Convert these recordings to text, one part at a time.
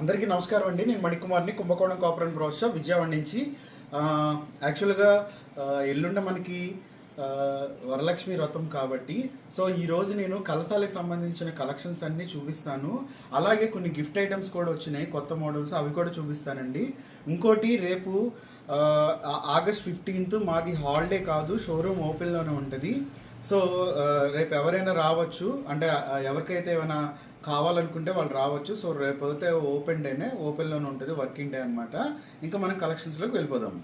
అందరికీ నమస్కారం అండి. నేను మణికుమార్ని కుంభకోణం కాపురం బ్రోష విజయవాడ నుంచి. యాక్చువల్గా ఎల్లుండ మనకి వరలక్ష్మి వ్రతం కాబట్టి. సో ఈరోజు నేను కలసాలకు సంబంధించిన కలెక్షన్స్ అన్ని చూపిస్తాను. అలాగే కొన్ని గిఫ్ట్ ఐటమ్స్ కూడా వచ్చినాయి. కొత్త మోడల్స్ అవి కూడా చూపిస్తానండి. ఇంకోటి రేపు ఆగస్ట్ ఫిఫ్టీన్త్ మాది హాలిడే కాదు. షోరూమ్ ఓపెన్లోనే ఉంటుంది. సో రేపు ఎవరైనా రావచ్చు అంటే ఎవరికైతే ఏమైనా కావాలనుకుంటే వాళ్ళు రావచ్చు. సో రేపు అయితే ఓపెన్ డేనే ఓపెన్లోనే ఉంటుంది వర్కింగ్ డే అనమాట ఇంకా మనం కలెక్షన్స్లోకి వెళ్ళిపోదాం.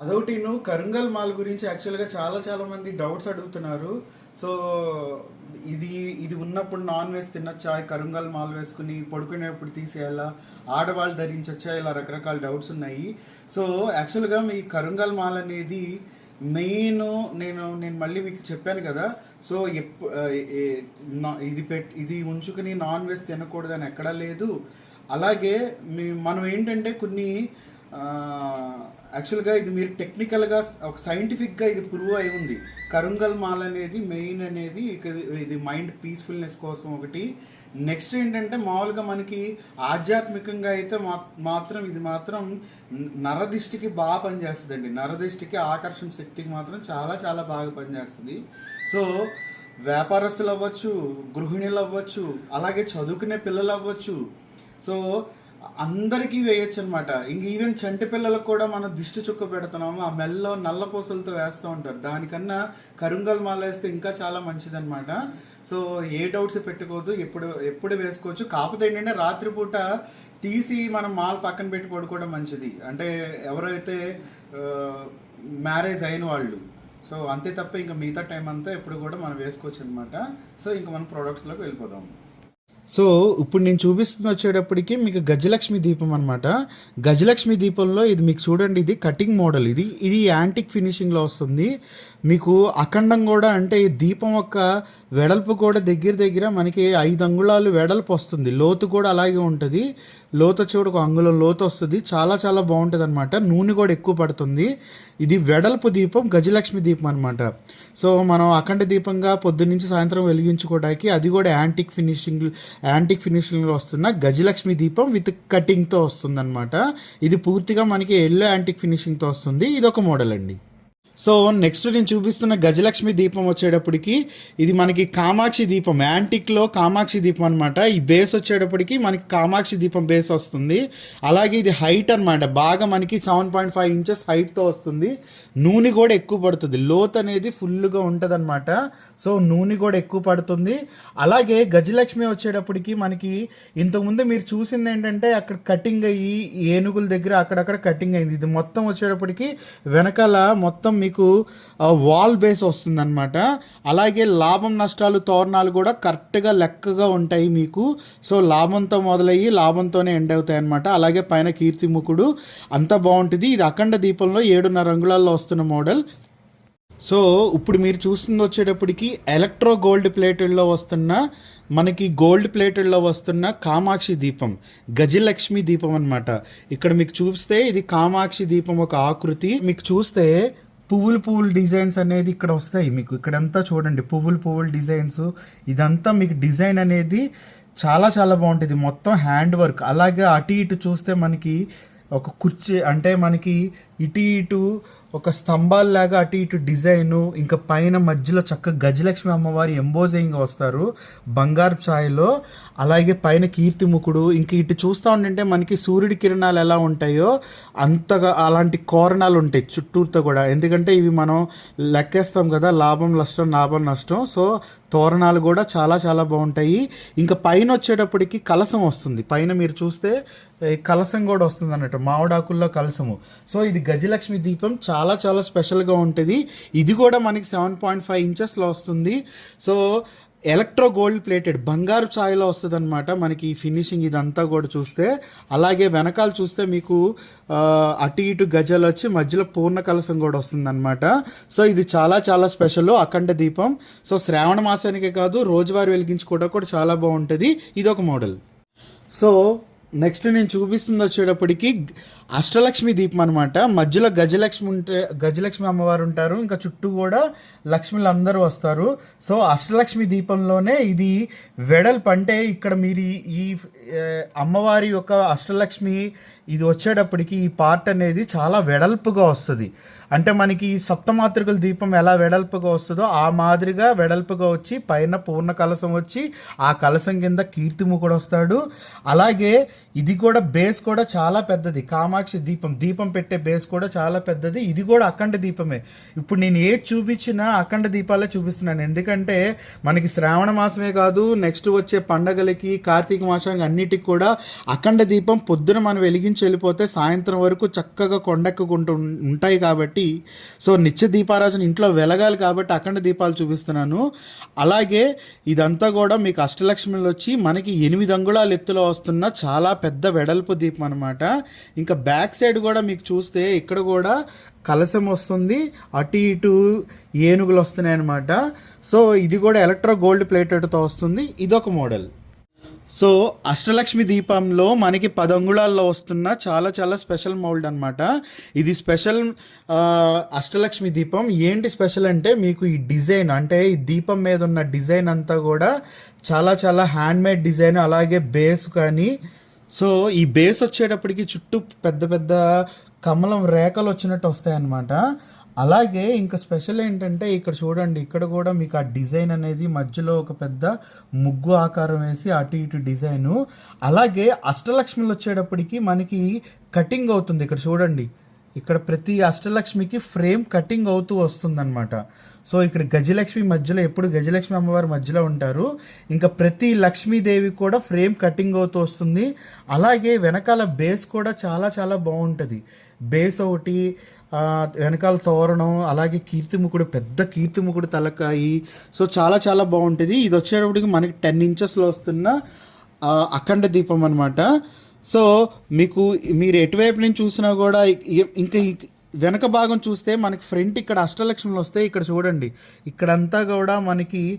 అదొకటి నువ్వు కరుంగల్ మాల్ గురించి యాక్చువల్గా చాలా చాలా మంది డౌట్స్ అడుగుతున్నారు. సో ఇది ఇది ఉన్నప్పుడు నాన్ వెజ్ తినొచ్చా? కరుంగల్ మాల్ వేసుకుని పడుకునేప్పుడు తీసేయాలా? ఆడవాళ్ళు ధరించొచ్చా? ఇలా రకరకాల డౌట్స్ ఉన్నాయి. సో యాక్చువల్గా మీ కరుంగల్ మాల్ అనేది మెయిన్ నేను నేను మళ్ళీ మీకు చెప్పాను కదా సో ఎప్పు ఇది పెట్ ఇది ఉంచుకుని నాన్ వెజ్ తినకూడదని ఎక్కడా లేదు. అలాగే మీ మనం ఏంటంటే కొన్ని యాక్చువల్గా ఇది మీరు టెక్నికల్గా ఒక సైంటిఫిక్గా ఇది ప్రూవ్ అయి ఉంది. కరుంగల్ మాల్ అనేది మెయిన్ అనేది ఇది మైండ్ పీస్ఫుల్నెస్ కోసం ఒకటి. నెక్స్ట్ ఏంటంటే మామూలుగా మనకి ఆధ్యాత్మికంగా అయితే మా మాత్రం ఇది మాత్రం నరదిష్టికి బాగా పనిచేస్తుందండి. నరదిష్టికి ఆకర్షణ శక్తికి మాత్రం చాలా చాలా బాగా పనిచేస్తుంది. సో వ్యాపారస్తులు అవ్వచ్చు గృహిణులు అవ్వచ్చు అలాగే చదువుకునే పిల్లలు అవ్వచ్చు సో అందరికీ వేయొచ్చు అనమాట ఇంక ఈవెన్ చంటి పిల్లలకు కూడా మనం దిష్టి చుక్క పెడుతున్నాము ఆ మెల్లో నల్ల పూసలతో వేస్తూ ఉంటారు. దానికన్నా కరుంగల్ మాల వేస్తే ఇంకా చాలా మంచిదన్నమాట. సో ఏ డౌట్స్ పెట్టుకోవద్దు ఎప్పుడు ఎప్పుడు వేసుకోవచ్చు. కాకపోతే ఏంటంటే రాత్రిపూట తీసి మనం మాల్ పక్కన పెట్టి పడుకోవడం మంచిది. అంటే ఎవరైతే మ్యారేజ్ అయిన వాళ్ళు. సో అంతే తప్ప ఇంకా మిగతా టైం అంతా ఎప్పుడు కూడా మనం వేసుకోవచ్చు అనమాట సో ఇంకా మనం ప్రోడక్ట్స్లోకి వెళ్ళిపోదాం. సో ఇప్పుడు నేను చూపిస్తుంది వచ్చేటప్పటికి మీకు గజలక్ష్మి దీపం అనమాట గజలక్ష్మి దీపంలో ఇది మీకు చూడండి ఇది కటింగ్ మోడల్ ఇది ఇది యాంటిక్ ఫినిషింగ్లో వస్తుంది. మీకు అఖండం కూడా అంటే ఈ దీపం యొక్క వెడల్పు కూడా దగ్గర దగ్గర మనకి ఐదు అంగుళాలు వెడల్పు వస్తుంది. లోతు కూడా అలాగే ఉంటుంది. లోతు చూడు ఒక అంగుళం లోతు వస్తుంది. చాలా చాలా బాగుంటుంది అనమాట నూనె కూడా ఎక్కువ పడుతుంది. ఇది వెడల్పు దీపం గజలక్ష్మి దీపం అనమాట సో మనం అఖండ దీపంగా పొద్దున్నుంచి సాయంత్రం వెలిగించుకోవడానికి అది కూడా యాంటిక్ ఫినిషింగ్ యాంటిక్ ఫినిషింగ్లో వస్తున్న గజలక్ష్మి దీపం విత్ కటింగ్తో వస్తుందన్నమాట. ఇది పూర్తిగా మనకి ఎల్లో యాంటిక్ ఫినిషింగ్తో వస్తుంది. ఇది ఒక మోడల్ అండి. సో నెక్స్ట్ నేను చూపిస్తున్న గజలక్ష్మి దీపం వచ్చేటప్పటికి ఇది మనకి కామాక్షి దీపం యాంటిక్లో కామాక్షి దీపం అనమాట ఈ బేస్ వచ్చేటప్పటికి మనకి కామాక్షి దీపం బేస్ వస్తుంది. అలాగే ఇది హైట్ అనమాట బాగా మనకి సెవెన్ పాయింట్ ఫైవ్ ఇంచెస్ హైట్తో వస్తుంది. నూనె కూడా ఎక్కువ పడుతుంది. లోత్ అనేది ఫుల్గా ఉంటుంది అనమాట సో నూనె కూడా ఎక్కువ పడుతుంది. అలాగే గజలక్ష్మి వచ్చేటప్పటికి మనకి ఇంతకుముందు మీరు చూసింది ఏంటంటే అక్కడ కటింగ్ అయ్యి ఏనుగుల దగ్గర అక్కడక్కడ కటింగ్ అయింది. ఇది మొత్తం వచ్చేటప్పటికి వెనకాల మొత్తం మీకు వాల్ బేస్ వస్తుందన్నమాట. అలాగే లాభం నష్టాలు తోరణాలు కూడా కరెక్ట్గా లెక్కగా ఉంటాయి మీకు. సో లాభంతో మొదలయ్యి లాభంతోనే ఎండ్ అవుతాయి అనమాట అలాగే పైన కీర్తిముఖుడు అంత బాగుంటుంది. ఇది అఖండ దీపంలో ఏడున్నర రంగులలో వస్తున్న మోడల్. సో ఇప్పుడు మీరు చూస్తుంది వచ్చేటప్పటికి ఎలక్ట్రో గోల్డ్ ప్లేటెడ్లో వస్తున్న మనకి గోల్డ్ ప్లేటెడ్లో వస్తున్న కామాక్షి దీపం గజలక్ష్మి దీపం అనమాట ఇక్కడ మీకు చూస్తే ఇది కామాక్షి దీపం ఒక ఆకృతి. మీకు చూస్తే పువ్వులు పువ్వులు డిజైన్స్ అనేది ఇక్కడ వస్తాయి మీకు. ఇక్కడంతా చూడండి పువ్వులు పువ్వులు డిజైన్స్. ఇదంతా మీకు డిజైన్ అనేది చాలా చాలా బాగుంటుంది. మొత్తం హ్యాండ్ వర్క్. అలాగే అటు ఇటు చూస్తే మనకి ఒక కుర్చీ అంటే మనకి ఇటు ఇటు ఒక స్తంభాల్లాగా అటు ఇటు డిజైను ఇంకా పైన మధ్యలో చక్కగా గజలక్ష్మి అమ్మవారి ఎంబోజింగ్ వస్తారు బంగారు ఛాయలో. అలాగే పైన కీర్తిముఖుడు ఇంక ఇటు చూస్తూ ఉంటుంటే మనకి సూర్యుడి కిరణాలు ఎలా ఉంటాయో అంతగా అలాంటి కోరణాలు ఉంటాయి చుట్టూతో కూడా. ఎందుకంటే ఇవి మనం లెక్కేస్తాం కదా లాభం నష్టం లాభం నష్టం. సో తోరణాలు కూడా చాలా చాలా బాగుంటాయి. ఇంకా పైన వచ్చేటప్పటికి కలసం వస్తుంది. పైన మీరు చూస్తే కలసం కూడా వస్తుంది అన్నట్టు మామిడాకుల్లో కలసము సో ఇది గజలక్ష్మి దీపం చాలా చాలా స్పెషల్గా ఉంటుంది. ఇది కూడా మనకి సెవెన్ పాయింట్ ఫైవ్ ఇంచెస్లో వస్తుంది. సో ఎలక్ట్రో గోల్డ్ ప్లేటెడ్ బంగారు ఛాయలో వస్తుంది అనమాట మనకి ఫినిషింగ్ ఇదంతా కూడా చూస్తే. అలాగే వెనకాల చూస్తే మీకు అటు ఇటు గజాలు వచ్చి మధ్యలో పూర్ణ కలసం కూడా వస్తుంది అనమాట సో ఇది చాలా చాలా స్పెషల్ అఖండ దీపం. సో శ్రావణ మాసానికే కాదు రోజువారీ వెలిగించుకోవడం కూడా చాలా బాగుంటుంది. ఇది ఒక మోడల్. సో నెక్స్ట్ నేను చూపిస్తుంది వచ్చేటప్పటికి అష్టలక్ష్మి దీపం అనమాట మధ్యలో గజలక్ష్మి ఉంటే గజలక్ష్మి అమ్మవారు ఉంటారు. ఇంకా చుట్టూ కూడా లక్ష్మిలు అందరూ వస్తారు. సో అష్టలక్ష్మి దీపంలోనే ఇది వెడల్పు అంటే ఇక్కడ మీరు ఈ- అమ్మవారి యొక్క అష్టలక్ష్మి ఇది వచ్చేటప్పటికి ఈ పార్ట్ అనేది చాలా వెడల్పుగా వస్తుంది. అంటే మనకి ఈ సప్తమాతృకల దీపం ఎలా వెడల్పుగా వస్తుందో ఆ మాదిరిగా వెడల్పుగా వచ్చి పైన పూర్ణ కలసం వచ్చి ఆ కలసం కింద కీర్తిముఖుడు వస్తాడు. అలాగే ఇది కూడా బేస్ కూడా చాలా పెద్దది. కామాక్షి దీపం దీపం పెట్టే బేస్ కూడా చాలా పెద్దది. ఇది కూడా అఖండ దీపమే. ఇప్పుడు నేను ఏది చూపించినా అఖండ దీపాలే చూపిస్తున్నాను. ఎందుకంటే మనకి శ్రావణ మాసమే కాదు నెక్స్ట్ వచ్చే పండగలకి కార్తీక మాసానికి అన్నిటికి కూడా అఖండ దీపం పొద్దున మనం వెలిగించి వెళ్ళిపోతే సాయంత్రం వరకు చక్కగా కొండెక్కుకుంటూ ఉంటాయి కాబట్టి సో నిత్య దీపారాజన ఇంట్లో వెలగాలి కాబట్టి అఖండ దీపాలు చూపిస్తున్నాను. అలాగే ఇదంతా కూడా మీకు అష్టలక్ష్మిలు వచ్చి మనకి ఎనిమిది అంగుళాల ఎత్తులో వస్తున్న చాలా చాలా పెద్ద వెడల్పు దీపం అనమాట ఇంకా బ్యాక్ సైడ్ కూడా మీకు చూస్తే ఇక్కడ కూడా కలశం వస్తుంది అటు ఇటు ఏనుగులు వస్తున్నాయి అనమాట సో ఇది కూడా ఎలక్ట్రో గోల్డ్ ప్లేటెడ్తో వస్తుంది. ఇదొక మోడల్. సో అష్టలక్ష్మి దీపంలో మనకి పదంగుళాల్లో వస్తున్న చాలా చాలా స్పెషల్ మౌల్డ్ అనమాట ఇది స్పెషల్ అష్టలక్ష్మి దీపం. ఏంటి స్పెషల్ అంటే మీకు ఈ డిజైన్ అంటే ఈ దీపం మీద ఉన్న డిజైన్ అంతా కూడా చాలా చాలా హ్యాండ్మేడ్ డిజైన్ అలాగే బేస్ కానీ సో ఈ బేస్ వచ్చేటప్పటికి చుట్టూ పెద్ద పెద్ద కమలం రేఖలు వచ్చినట్టు వస్తాయన్నమాట. అలాగే ఇంకా స్పెషల్ ఏంటంటే ఇక్కడ చూడండి ఇక్కడ కూడా మీకు ఆ డిజైన్ అనేది మధ్యలో ఒక పెద్ద ముగ్గు ఆకారం వేసి అటు ఇటు డిజైను. అలాగే అష్టలక్ష్మిలు వచ్చేటప్పటికి మనకి కటింగ్ అవుతుంది. ఇక్కడ చూడండి ఇక్కడ ప్రతి అష్టలక్ష్మికి ఫ్రేమ్ కటింగ్ అవుతూ వస్తుందన్నమాట. సో ఇక్కడ గజలక్ష్మి మధ్యలో ఎప్పుడు గజలక్ష్మి అమ్మవారి మధ్యలో ఉంటారు. ఇంకా ప్రతి లక్ష్మీదేవి కూడా ఫ్రేమ్ కటింగ్ అవుతూ వస్తుంది. అలాగే వెనకాల బేస్ కూడా చాలా చాలా బాగుంటుంది. బేస్ ఒకటి వెనకాల తోరణం అలాగే కీర్తిముఖుడు పెద్ద కీర్తిముఖుడు తలకాయి. సో చాలా చాలా బాగుంటుంది. ఇది వచ్చేటప్పటికి మనకి టెన్ ఇంచెస్లో వస్తున్న అఖండ దీపం అనమాట సో మీకు మీరు ఎటువైపు నుంచి చూసినా కూడా ఇంకా వెనక భాగం చూస్తే మనకి ఫ్రంట్ ఇక్కడ అష్టలక్ష్మిలు వస్తే ఇక్కడ చూడండి. ఇక్కడంతా కూడా మనకి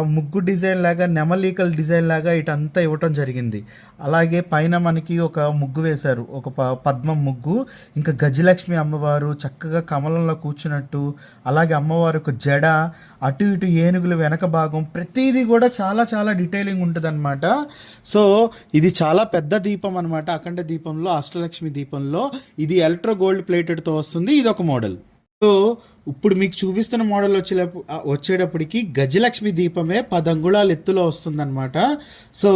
ముగ్గు డిజైన్ లాగా నెమలీకల డిజైన్ లాగా ఇటంతా ఇవ్వటం జరిగింది. అలాగే పైన మనకి ఒక ముగ్గు వేశారు. ఒక ప- పద్మం ముగ్గు. ఇంకా గజలక్ష్మి అమ్మవారు చక్కగా కమలంలో కూర్చున్నట్టు అలాగే అమ్మవారు ఒక జడ అటు ఇటు ఏనుగులు వెనక భాగం ప్రతిదీ కూడా చాలా చాలా డీటెయిలింగ్ ఉంటుంది సో ఇది చాలా పెద్ద దీపం అనమాట అఖండ దీపంలో అష్టలక్ష్మి దీపంలో. ఇది ఎలక్ట్రో గోల్డ్ ప్లేటెడ్తో వస్తుంది. ఇది ఒక మోడల్. సో ఇప్పుడు మీకు చూపిస్తున్న మోడల్ వచ్చే వచ్చేటప్పటికి గజలక్ష్మి దీపమే పదంగుళాల ఎత్తులో వస్తుందన్నమాట. సో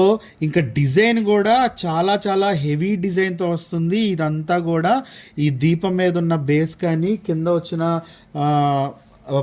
ఇంకా డిజైన్ కూడా చాలా చాలా హెవీ డిజైన్తో వస్తుంది. ఇదంతా కూడా ఈ దీపం మీద ఉన్న బేస్ కానీ కింద వచ్చిన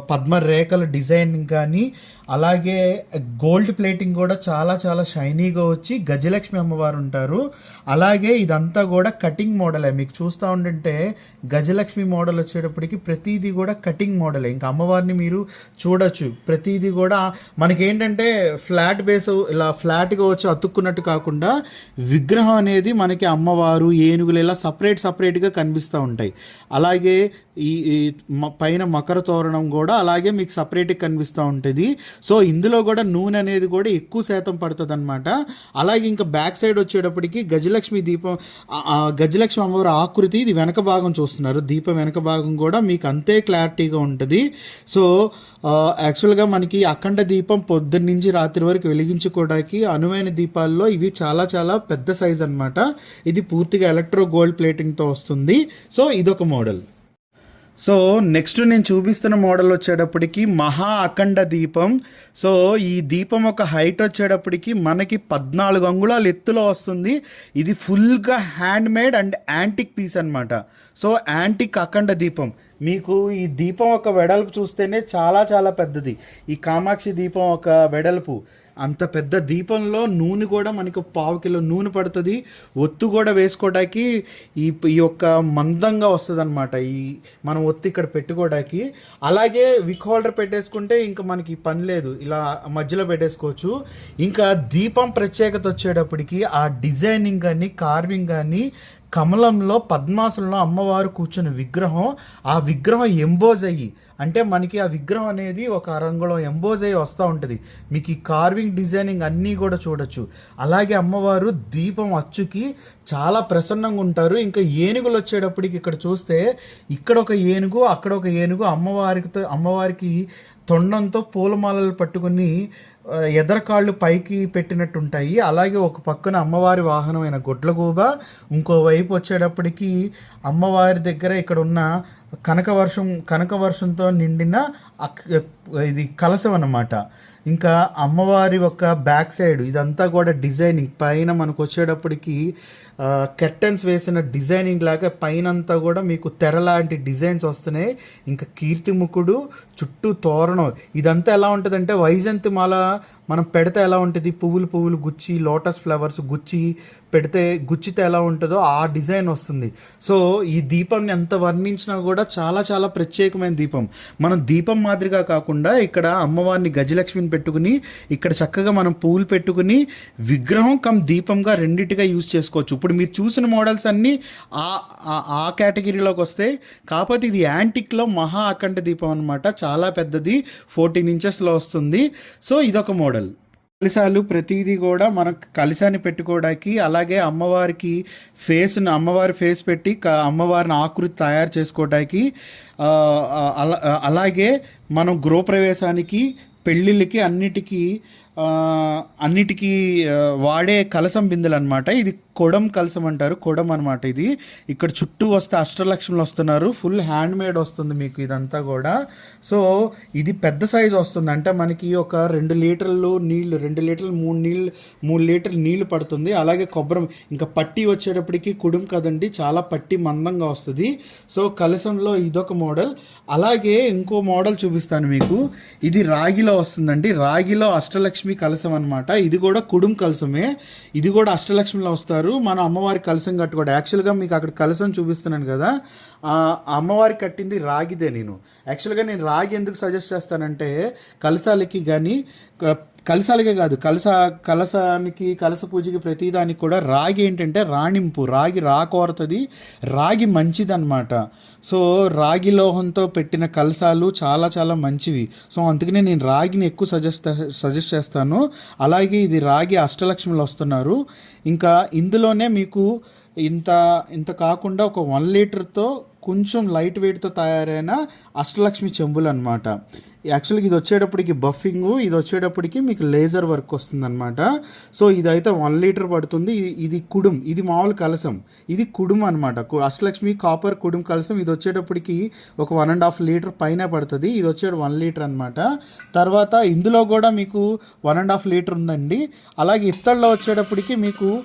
పద్మ రేఖల డిజైన్ కానీ అలాగే గోల్డ్ ప్లేటింగ్ కూడా చాలా చాలా షైనీగా వచ్చి గజలక్ష్మి అమ్మవారు ఉంటారు. అలాగే ఇదంతా కూడా కటింగ్ మోడలే. మీకు చూస్తూ ఉండంటే గజలక్ష్మి మోడల్ వచ్చేటప్పటికి ప్రతిదీ కూడా కటింగ్ మోడలే. ఇంకా అమ్మవారిని మీరు చూడొచ్చు. ప్రతిదీ కూడా మనకేంటంటే ఫ్లాట్ బేస్ ఇలా ఫ్లాట్గా వచ్చి అతుక్కున్నట్టు కాకుండా విగ్రహం అనేది మనకి అమ్మవారు ఏనుగులు ఇలా సపరేట్ సపరేట్గా కనిపిస్తూ ఉంటాయి. అలాగే ఈ పైన మకర తోరణం కూడా అలాగే మీకు సపరేట్గా కనిపిస్తూ ఉంటుంది. సో ఇందులో కూడా నూనె అనేది కూడా ఎక్కువ శాతం పడుతుంది అనమాట అలాగే ఇంకా బ్యాక్ సైడ్ వచ్చేటప్పటికి గజలక్ష్మి దీపం గజలక్ష్మి అమ్మవారి ఆకృతి ఇది వెనక భాగం చూస్తున్నారు. దీపం వెనక భాగం కూడా మీకు అంతే క్లారిటీగా ఉంటుంది. సో యాక్చువల్గా మనకి అఖండ దీపం పొద్దున్న నుంచి రాత్రి వరకు వెలిగించుకోవడానికి అనువైన దీపాల్లో ఇవి చాలా చాలా పెద్ద సైజ్ అనమాట ఇది పూర్తిగా ఎలక్ట్రో గోల్డ్ ప్లేటింగ్తో వస్తుంది. సో ఇదొక మోడల్. సో నెక్స్ట్ నేను చూపిస్తున్న మోడల్ వచ్చేటప్పటికి మహా అఖండ దీపం. సో ఈ దీపం ఒక హైట్ వచ్చేటప్పటికి మనకి పద్నాలుగు అంగుళాల ఎత్తులో వస్తుంది. ఇది ఫుల్గా hand made and antique piece అన్నమాట. సో యాంటిక్ అఖండ దీపం. మీకు ఈ దీపం ఒక వెడల్పు చూస్తేనే చాలా చాలా పెద్దది. ఈ కామాక్షి దీపం ఒక వెడల్పు. అంత పెద్ద దీపంలో నూనె కూడా మనకు పావు కిలో నూనె పడుతుంది. ఒత్తు కూడా వేసుకోవడానికి ఈ ఈ యొక్క మందంగా వస్తుంది అనమాట ఈ మనం ఒత్తి ఇక్కడ పెట్టుకోవడానికి. అలాగే విక్ హోల్డర్ పెట్టేసుకుంటే ఇంకా మనకి పని లేదు. ఇలా మధ్యలో పెట్టేసుకోవచ్చు. ఇంకా దీపం ప్రత్యేకత వచ్చేటప్పటికి ఆ డిజైనింగ్ కానీ కార్వింగ్ కానీ కమలంలో పద్మాసనంలో అమ్మవారు కూర్చున్న విగ్రహం ఆ విగ్రహం ఎంబోజ్ అయ్యి అంటే మనకి ఆ విగ్రహం అనేది ఒక రంగులో ఎంబోజ్ అయ్యి వస్తూ ఉంటుంది. మీకు ఈ కార్వింగ్ డిజైనింగ్ అన్నీ కూడా చూడొచ్చు. అలాగే అమ్మవారు దీపం అచ్చుకి చాలా ప్రసన్నంగా ఉంటారు. ఇంకా ఏనుగులు వచ్చేటప్పటికి ఇక్కడ చూస్తే ఇక్కడ ఒక ఏనుగు అక్కడ ఒక ఏనుగు అమ్మవారితో అమ్మవారికి తొండంతో పూలమాలలు పట్టుకుని ఎదరకాళ్ళు పైకి పెట్టినట్టుంటాయి. అలాగే ఒక పక్కన అమ్మవారి వాహనమైన గొడ్లగూబ ఇంకోవైపు వచ్చేటప్పటికి అమ్మవారి దగ్గర ఇక్కడ ఉన్న కనకవర్షం కనకవర్షంతో నిండిన అక్- ఇది కలసం అన్నమాట. ఇంకా అమ్మవారి యొక్క బ్యాక్ సైడ్ ఇదంతా కూడా డిజైనింగ్. పైన మనకు వచ్చేటప్పటికి కెర్టన్స్ వేసిన డిజైనింగ్ లాగా పైన అంతా కూడా మీకు తెర లాంటి డిజైన్స్ వస్తున్నాయి. ఇంకా కీర్తిముఖుడు చుట్టూ తోరణం. ఇదంతా ఎలా ఉంటుందంటే వైజంతి మాల మనం పెడితే ఎలా ఉంటుంది? పువ్వులు పువ్వులు గుచ్చి లోటస్ ఫ్లవర్స్ గుచ్చి పెడితే గుచ్చితే ఎలా ఉంటుందో ఆ డిజైన్ వస్తుంది. సో ఈ దీపం ఎంత వర్ణించినా కూడా చాలా చాలా ప్రత్యేకమైన దీపం. మనం దీపం మాదిరిగా కాకుండా ఇక్కడ అమ్మవారిని గజలక్ష్మిని పెట్టుకుని ఇక్కడ చక్కగా మనం పువ్వులు పెట్టుకుని విగ్రహం కమ్ దీపంగా రెండింటిగా యూజ్ చేసుకోవచ్చు. ఇప్పుడు మీరు చూసిన మోడల్స్ అన్నీ ఆ ఆ- కేటగిరీలోకి వస్తాయి కాకపోతే ఇది యాంటిక్లో మహా అఖండ దీపం అనమాట చాలా పెద్దది ఫోర్టీన్ ఇంచెస్లో వస్తుంది. సో ఇదొక మోడల్. కలిశాలు ప్రతిదీ కూడా మనం కలిశాన్ని పెట్టుకోవడానికి అలాగే అమ్మవారికి ఫేస్ను అమ్మవారి ఫేస్ పెట్టి అమ్మవారిని ఆకృతి తయారు చేసుకోవడానికి అలా అలాగే మనం గృహప్రవేశానికి పెళ్ళిళ్ళకి అన్నిటికీ అన్నిటికీ వాడే కలసం బిందెలు అనమాట ఇది కొడం కలసం అంటారు. కొడం అనమాట ఇది. ఇక్కడ చుట్టూ వస్తే అష్టలక్ష్ములు వస్తున్నారు. ఫుల్ హ్యాండ్ మేడ్ వస్తుంది మీకు ఇదంతా కూడా. సో ఇది పెద్ద సైజు వస్తుంది. అంటే మనకి ఒక రెండు లీటర్లు నీళ్ళు రెండు లీటర్లు మూడు నీళ్ళు మూడు లీటర్లు నీళ్ళు పడుతుంది. అలాగే కొబ్బరి. ఇంకా పట్టి వచ్చేటప్పటికి కుడుం కదండి చాలా పట్టి మందంగా వస్తుంది. సో కలసంలో ఇదొక మోడల్. అలాగే ఇంకో మోడల్ చూపిస్తాను మీకు. ఇది రాగిలో వస్తుందండి. రాగిలో అష్టలక్ష్మి కలసం అనమాట ఇది కూడా కుడుం కలసమే ఇది కూడా అష్టలక్ష్మిలో వస్తారు. మన అమ్మవారి కలసం కట్టుకోవడం యాక్చువల్గా మీకు అక్కడ కలసం చూపిస్తున్నాను కదా. అమ్మవారి కట్టింది రాగిదే నేను. యాక్చువల్గా నేను రాగి ఎందుకు సజెస్ట్ చేస్తానంటే కలసాలకి కానీ కలసాలకే కాదు కలస కలసానికి కలస పూజకి ప్రతిదానికి కూడా రాగి ఏంటంటే రాణింపు రాగి రాకోరుతుంది రాగి మంచిదన్నమాట. సో రాగి లోహంతో పెట్టిన కలసాలు చాలా చాలా మంచివి. సో అందుకనే నేను రాగిని ఎక్కువ సజెస్ట్ సజెస్ట్ చేస్తాను. అలాగే ఇది రాగి అష్టలక్ష్మిలు వస్తున్నారు. ఇంకా ఇందులోనే మీకు ఇంత ఇంత కాకుండా ఒక వన్ లీటర్తో కొంచెం లైట్ వెయిట్తో తయారైన అష్టలక్ష్మి చెంబులు అనమాట యాక్చువల్గా ఇది వచ్చేటప్పటికి బఫింగ్ ఇది వచ్చేటప్పటికి మీకు లేజర్ వర్క్ వస్తుందన్నమాట. సో ఇదైతే వన్ లీటర్ పడుతుంది. ఇది- కుడుం ఇది మామూలు కలసం ఇది కుడుం అనమాట అష్టలక్ష్మి కాపర్ కుడుం కలసం ఇది వచ్చేటప్పటికి ఒక వన్ అండ్ హాఫ్ లీటర్ పైన పడుతుంది. ఇది వచ్చేది వన్ లీటర్ అనమాట తర్వాత ఇందులో కూడా మీకు వన్ అండ్ హాఫ్ లీటర్ ఉందండి. అలాగే ఇత్తడిలో వచ్చేటప్పటికి మీకు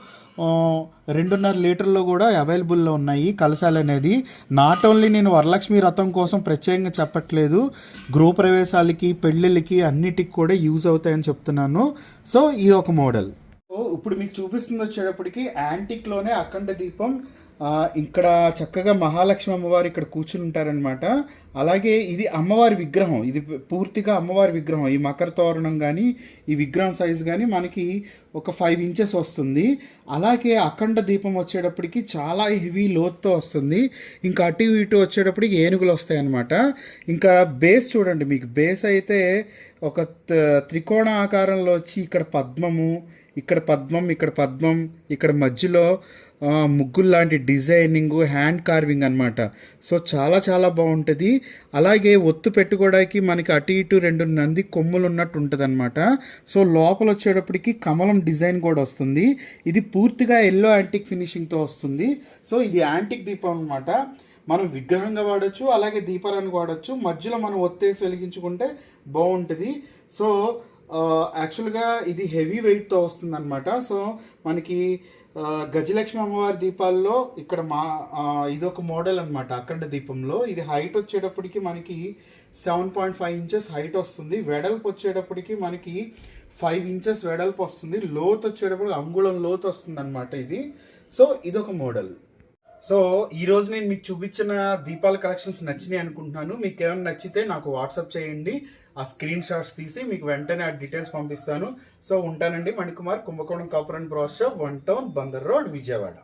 రెండున్నర లీటర్లో కూడా అవైలబుల్లో ఉన్నాయి. కలశాలు అనేది నాట్ ఓన్లీ నేను వరలక్ష్మి రథం కోసం ప్రత్యేకంగా చెప్పట్లేదు గృహప్రవేశాలకి పెళ్ళిళ్ళకి అన్నిటికి కూడా యూజ్ అవుతాయని చెప్తున్నాను. సో ఈ ఒక మోడల్. ఇప్పుడు మీకు చూపిస్తుంది వచ్చేటప్పటికి యాంటిక్లోనే అఖండ దీపం ఇక్కడ చక్కగా మహాలక్ష్మి అమ్మవారు ఇక్కడ కూర్చుని ఉంటారనమాట అలాగే ఇది అమ్మవారి విగ్రహం. ఇది పూర్తిగా అమ్మవారి విగ్రహం. ఈ మకర తోరణం కానీ ఈ విగ్రహం సైజ్ కానీ మనకి ఒక ఫైవ్ ఇంచెస్ వస్తుంది. అలాగే అఖండ దీపం వచ్చేటప్పటికి చాలా హెవీ లోతుతో వస్తుంది. ఇంకా అటు ఇటు వచ్చేటప్పటికి ఏనుగులు వస్తాయి అన్నమాట ఇంకా బేస్ చూడండి మీకు. బేస్ అయితే ఒక త్రికోణ ఆకారంలో వచ్చి ఇక్కడ పద్మము ఇక్కడ పద్మం ఇక్కడ పద్మం ఇక్కడ మధ్యలో ముగ్గుల్లాంటి ముగ్గులు లాంటి డిజైనింగ్ హ్యాండ్ కార్వింగ్ అనమాట సో చాలా చాలా బాగుంటుంది అలాగే ఒత్తు పెట్టుకోవడానికి మనకి అటు ఇటు రెండు నంది కొమ్ములు ఉన్నట్టు ఉంటుంది అనమాట సో లోపల వచ్చేటప్పటికి కమలం డిజైన్ కూడా వస్తుంది. ఇది పూర్తిగా ఎల్లో యాంటిక్ ఫినిషింగ్తో వస్తుంది. సో ఇది యాంటిక్ దీపం అనమాట మనం విగ్రహంగా వాడచ్చు అలాగే దీపాలను వాడచ్చు. మధ్యలో మనం ఒత్తేసి వెలిగించుకుంటే బాగుంటుంది సో యాక్చువల్గా ఇది హెవీ వెయిట్తో వస్తుంది అనమాట సో మనకి గజలక్ష్మి అమ్మవారి దీపాల్లో ఇక్కడ మా ఇదొక మోడల్ అనమాట అఖండ దీపంలో. ఇది హైట్ వచ్చేటప్పటికి మనకి seven point five inches height వస్తుంది. వెడల్పు వచ్చేటప్పటికి మనకి ఫైవ్ ఇంచెస్ వెడల్పు వస్తుంది. లోతు వచ్చేటప్పటికి అంగుళం లోతు వస్తుంది అనమాట ఇది. సో ఇదొక మోడల్. సో ఈ రోజు నేను మీకు చూపించిన దీపాల కలెక్షన్స్ నచ్చినాయి అనుకుంటున్నాను. మీకు ఏమైనా నచ్చితే నాకు వాట్సాప్ చేయండి. ఆ స్క్రీన్ షాట్స్ తీసి మీకు వెంటనే ఆ డీటెయిల్స్ పంపిస్తాను. సో ఉంటానండి Manikumar Kumbakonam Kapuram brass shop one town Bandar road Vijayawada.